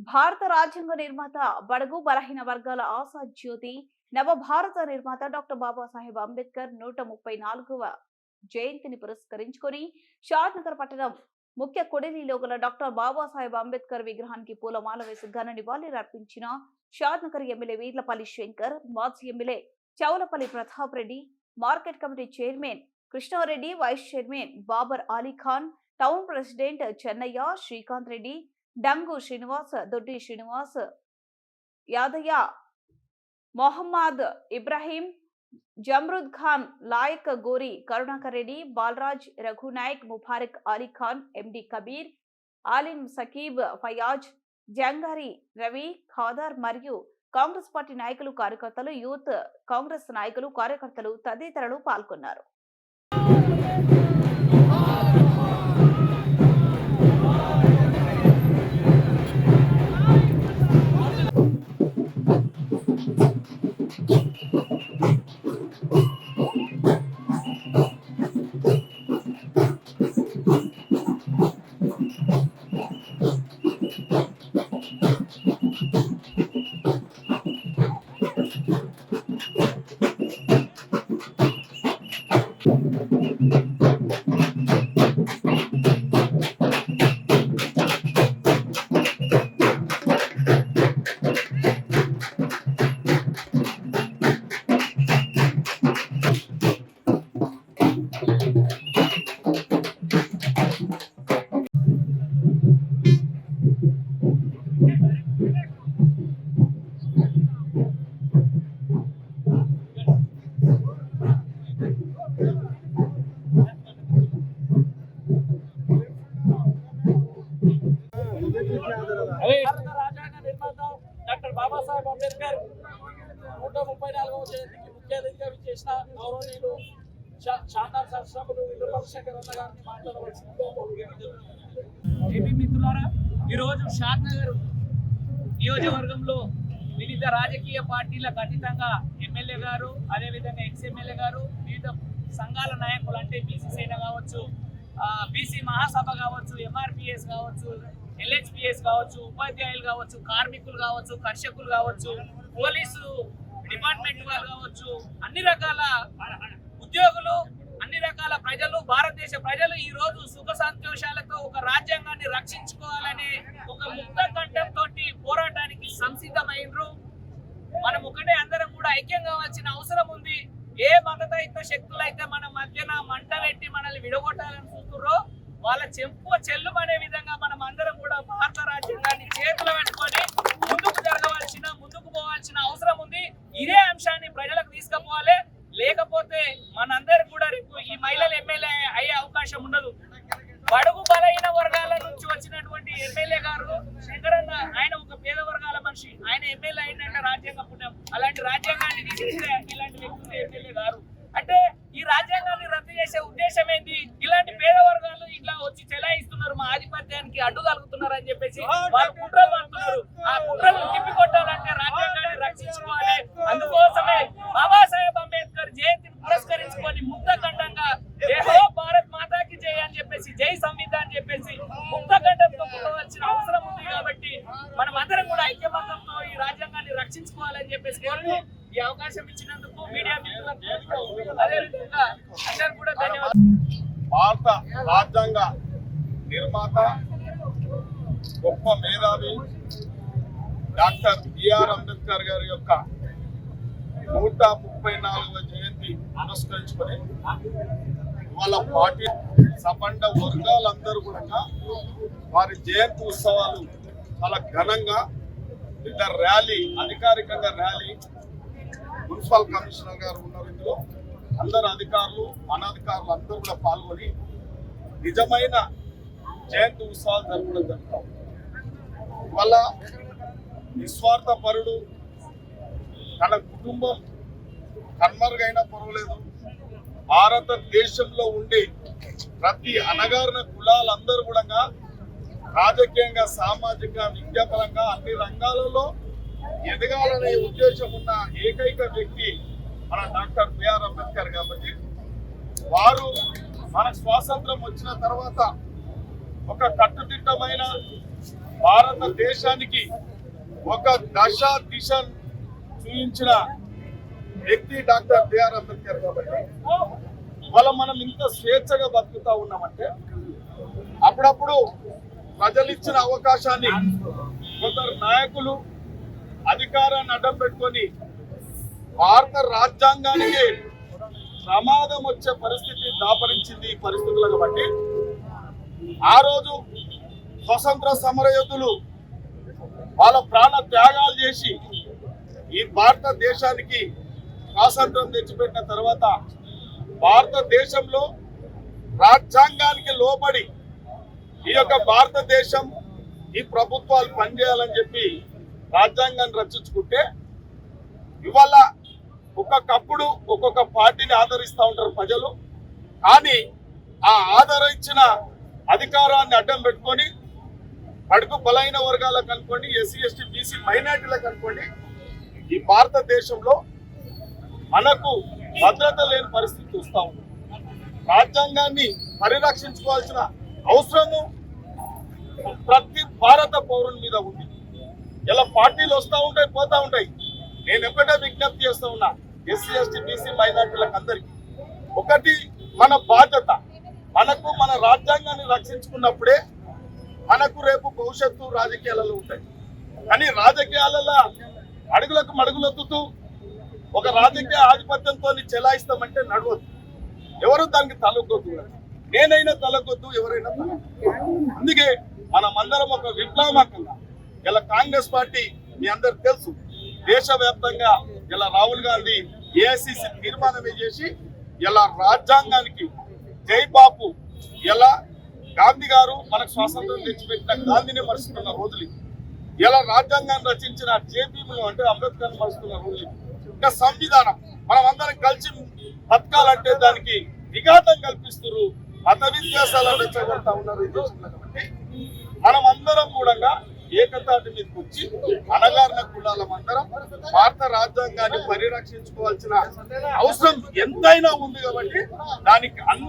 భారత రాజ్యాంగ నిర్మాత బడుగు బలహీన వర్గాల ఆశా జ్యోతి నవ భారత నిర్మాత డాక్టర్ బాబాసాహెబ్ అంబేద్కర్ నూట ముప్పై నాలుగవ జయంతిని పురస్కరించుకొని షాద్నగర్ పట్టణం ముఖ్య కొడిలిలో గల డాక్టర్ బాబాసాహెబ్ అంబేద్కర్ విగ్రహానికి పూలమాల వేసి ఘన నివాళులర్పించిన షాద్నగర్ ఎమ్మెల్యే వీర్లపల్లి శంకర్ మాజీ MLA Chowlapalli Pratap Reddy market committee chairman Krishna Reddy vice chairman Babar Ali Khan town president Chennaiah Srikanth Reddy Dangu Srinivas Doddi Srinivas Yadaiah Mohammed Ibrahim Jamrud Khan Layak Gori Karunakar Reddy Balraj Raghu Nayak Mubarak Ali Khan ఎండి కబీర్ ఆలిం సకీబ్ ఫయాజ్ జంగారి రవి ఖాదర్ మరియు Congress party నాయకులు కార్యకర్తలు youth Congress నాయకులు కార్యకర్తలు తదితరులు పాల్గొన్నారు. భారత రాజ్యాంగ నిర్మాత డాక్టర్ బాబాసాహెబ్ అంబేద్కర్ నూట ముప్పై నాలుగవ జయంతికి ముఖ్య అతిథిగా విచ్చేసిన గౌరవనీయులు శా- శాంతార్ శాస్త్రములు విరూపాక్షేఖర్ అన్న గారిని మాట్లాడవలసింది ఏపీ మిత్రులారా ఈరోజు షాద్ నగర్ నియోజకవర్గంలో వివిధ రాజకీయ పార్టీలకు అతీతంగా ఎమ్మెల్యే గారు అదేవిధంగా ఎక్స్ఎమ్మెల్యే గారు వివిధ సంఘాల నాయకులు అంటే బీసీ సేన కావచ్చు బీసీ మహాసభ కావచ్చు ఎంఆర్పిఎస్ కావచ్చు ఎల్హెచ్పిఎస్ కావచ్చు ఉపాధ్యాయులు కావచ్చు కార్మికులు కావచ్చు కర్షకులు కావచ్చు పోలీసు డిపార్ట్మెంట్ వాళ్ళు కావచ్చు అన్ని రకాల ఉద్యోగులు అన్ని రకాల ప్రజలు భారతదేశ ప్రజలు ఈ రోజు సుఖ సంతోషాలతో ఒక రాజ్యాంగాన్ని రక్షించుకోవాలనే ఒక ముక్త కంఠంతో పోరాటానికి సంసిద్ధమైనరు మనం ఒకటే అందరం కూడా ఐక్యం కావాల్సిన అవసరం ఉంది. ఏ మతదైత శక్తులు అయితే మన మధ్యన మంట పెట్టి మనల్ని విడగొట్టాలని చూస్తుర్రో వాళ్ళ చెంపు చెల్లు అనే విధంగా మనం అందరం కూడా భారత రాజ్యాంగాన్ని చేతులు పెట్టుకొని ముందుకు జరగవలసిన ముందుకు పోవాల్సిన అవసరం ఉంది. ఇదే అంశాన్ని ప్రజలకు తీసుకుపోవాలి. లేకపోతే మనందరికి కూడా రేపు ఈ మహిళలు ఎమ్మెల్యే అయ్యే అవకాశం ఉండదు. బడుగు బలహీన వర్గాల నుంచి వచ్చినటువంటి ఎమ్మెల్యే గారు శంకరన్న ఆయన ఒక పేద వర్గాల మనిషి. ఆయన ఎమ్మెల్యే అయిందంటే రాజ్యాంగ పుణ్యం అలాంటి రాజ్యాంగాన్ని తీసేస్తే ఇలాంటి వ్యక్తులు ఎమ్మెల్యే గారు. అంటే ఈ రాజ్యాంగాన్ని రద్దు చేసే ఉద్దేశం ఏంటి? ఇలాంటి ఆధిపత్యానికి అడ్డు కలుగుతున్నారు అని చెప్పేసి వాళ్ళు కుట్రలు అంటున్నారు. ఆ కుట్రలు తిప్పి కొట్టాలంటే రాజ్యాంగాన్ని రక్షించుకోవాలి. అందుకోసమే బాబాసాహెబ్ అంబేద్కర్ జయంతిని పురస్కరించుకొని ముక్తఖండంగా జయహో భారత్ మాతాకి జై అని చెప్పేసి జై సంవిధాన్ అని చెప్పేసి ముక్తఖండంతో పుట్టవలసిన అవసరం ఉంది కాబట్టి మనం అందరం కూడా ఐక్యమత్యంతో ఈ రాజ్యాంగాన్ని రక్షించుకోవాలని చెప్పేసి కోరుతూ ఈ అవకాశం ఇచ్చినందుకు మీడియా మిత్రులకు అదేవిధంగా అందరూ కూడా ధన్యవాదాలు. భారత రాజ్యాంగ నిర్మాత గొప్ప మేధావి డాక్టర్ బిఆర్ అంబేద్కర్ గారి యొక్క నూట ముప్పై నాలుగవ జయంతి పురస్కరించుకొని వాళ్ళ పార్టీ సపండ వర్గాలందరూ కూడా వారి జయంతి ఉత్సవాలు చాలా ఘనంగా ఇంత ర్యాలీ అధికారికంగా ర్యాలీ మున్సిపల్ కమిషనర్ గారు ఉన్నారు ఇందులో. అందరు అధికారులు అనధికారులు అందరూ కూడా పాల్గొని నిజమైన జయంతి ఉత్సవాలు జరపడం జరుగుతాం. వల్ల నిస్వార్థ పరుడు తన కుటుంబం కన్మరుగైనా పర్వాలేదు. భారతదేశంలో ఉండే ప్రతి అనగారిన కులాలందరూ కూడా రాజకీయంగా సామాజిక విద్యాపరంగా అన్ని రంగాలలో ఎదగాలనే ఉద్దేశం ఉన్న ఏకైక వ్యక్తి మన డాక్టర్ బిఆర్ అంబేద్కర్ కాబట్టి వారు మన స్వాతంత్రం వచ్చిన తర్వాత ఒక కట్టుదిట్టమైన భారతదేశానికి ఒక దశ దిశ చూపించిన వ్యక్తి డాక్టర్ బిఆర్ అంబేద్కర్ కాబట్టి వాళ్ళ మనం ఇంత స్వేచ్ఛగా బతుకుతా ఉన్నామంటే అప్పుడప్పుడు ప్రజలు ఇచ్చిన అవకాశాన్ని కొందరు నాయకులు అధికారాన్ని అడ్డం పెట్టుకొని భారత రాజ్యాంగానికి ప్రమాదం వచ్చే పరిస్థితి దాపరించింది ఈ పరిస్థితులను బట్టి ఆ రోజు స్వతంత్ర సమరయోధులు వాళ్ళ ప్రాణ త్యాగాలు చేసి ఈ భారతదేశానికి స్వాతంత్రం తెచ్చిపెట్టిన తర్వాత భారతదేశంలో రాజ్యాంగానికి లోబడి ఈ యొక్క భారతదేశం ఈ ప్రభుత్వాలు పనిచేయాలని చెప్పి రాజ్యాంగాన్ని రచించుకుంటే ఇవాళ ఒక్కొక్కప్పుడు ఒక్కొక్క పార్టీని ఆదరిస్తూ ఉంటారు ప్రజలు. కానీ ఆ ఆదరించిన అధికారాన్ని అడ్డం పెట్టుకొని అడుగు బలైన వర్గాలకు అనుకోండి ఎస్సీ ఎస్టీ బీసీ మైనార్టీలకు అనుకోండి ఈ భారతదేశంలో మనకు భద్రత లేని పరిస్థితి చూస్తా ఉంది. రాజ్యాంగాన్ని పరిరక్షించుకోవాల్సిన అవసరము ప్రతి భారత పౌరుని మీద ఉంది. ఇలా పార్టీలు వస్తూ ఉంటాయి పోతా ఉంటాయి. నేను ఒకటే విజ్ఞప్తి చేస్తూ ఉన్నా ఎస్సీ ఎస్టీ బీసీ మైనార్టీలకు అందరికీ. ఒకటి మన బాధ్యత. మనకు మన రాజ్యాంగాన్ని రక్షించుకున్నప్పుడే మనకు రేపు భవిష్యత్తు రాజకీయాలలో ఉంటాయి. కానీ రాజకీయాలలో అడుగులకు మడుగులొత్తుతూ ఒక రాజకీయ ఆధిపత్యంతో చెలాయిస్తామంటే నడవద్దు ఎవరు దానికి తలకొద్దు నేనైనా తలకొద్దు ఎవరైనా అందుకే మనమందరం ఒక విప్లవకంగా ఇలా కాంగ్రెస్ పార్టీ మీ అందరు తెలుసు. దేశవ్యాప్తంగా ఇలా రాహుల్ గాంధీ ఏఐసిసి తీర్మానమే చేసి ఇలా రాజ్యాంగానికి జై బాపు. ఎలా గాంధీ గారు మనకు స్వాతంత్రం తెచ్చిపెట్టిన గాంధీని మరుస్తున్న రోజులు ఎలా రాజ్యాంగాన్ని రచించిన జేపీ అంటే అంబేద్కర్ మరుస్తున్న రోజులు ఇంకా సంవిధానం. మనం అందరం కలిసి బతకాలంటే దానికి విఘాతం కల్పిస్తున్నారు. మత విద్యాసాలను రెచ్చగొడతా ఉన్నారు ఈ దేశంలో కాబట్టి. మనం అందరం కూడా ఏకతాటి మీదకి వచ్చి అనగారిన కులాలం అందరం భారత రాజ్యాంగాన్ని పరిరక్షించుకోవాల్సిన అవసరం ఎంతైనా ఉంది కాబట్టి దానికి అందరం